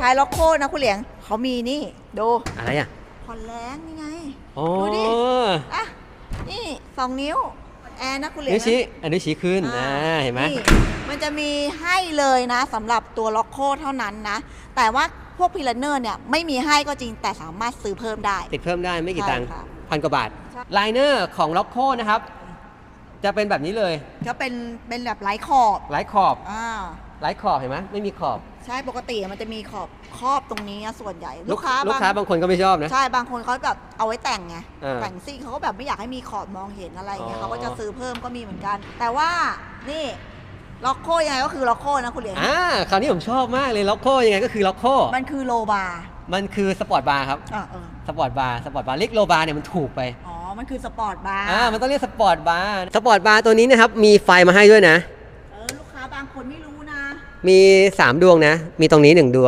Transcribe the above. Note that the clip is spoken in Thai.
ท้ายล็อกโก้นะคุณเหลียงเขามีนี่ดูอะไรอะผ่อนแรงนี่ไงอ๋อดูดิอะนี่สองนิ้วแอร์นะคุณเหลียงนิ้วนะชี้อันนี้วชี้ขึ้นอ่าอ่าเห็นไหมนี่มันจะมีให้เลยนะสำหรับตัวล็อกโก้เท่านั้นนะ แต่ว่าพวกพิลเนอร์เนี่ยไม่มีให้ก็จริงแต่สามารถซื้อเพิ่มได้ ติดเพิ่มได้ไม่กี่ใช่ตังค์ค่ะพันกว่าบาทใช่ไลเนอร์ของล็อกโคนะครับ จะเป็นแบบนี้เลยก็เป็นเป็นแบบไร้ขอบไร้ขอบอ่า ไร้ขอบเห็นไหมไม่มีขอบ ใช่ปกติมันจะมีขอบครอบตรงนี้นะส่วนใหญ่ลูกค้าลูกค้าบางบางคนก็ไม่ชอบนะ ใช่บางคนเขาแบบเอาไว้แต่งไงเออแต่งซิ่งเขาก็แบบไม่อยากให้มีขอบมองเห็นอะไรเงี้ยอ๋อเขาก็จะซื้อเพิ่มก็มีเหมือนกัน แต่ว่านี่ล็อกโก้ยังไงก็คือล็อกโก้นะคุณเหลียงอ่าคราวนี้ผมชอบมากเลยล็อกโคยังไงก็คือล็อกโคมันคือโลบาร์มันคือสปอร์ตบาร์ครับอะเออสปอร์ตบาร์สปอร์ตบาร์เรียกโลบาร์เนี่ยมันถูกไปอ๋อมันคือสปอร์ตบาร์อ่ามันต้องเรียกสปอร์ตบาร์สปอร์ตบาร์ตัวนี้นะครับมีไฟมาให้ด้วยนะเออลูกค้างคนไม่รู้นะ มีสามดวงนะ มีตรงนี้หนึ่งดวง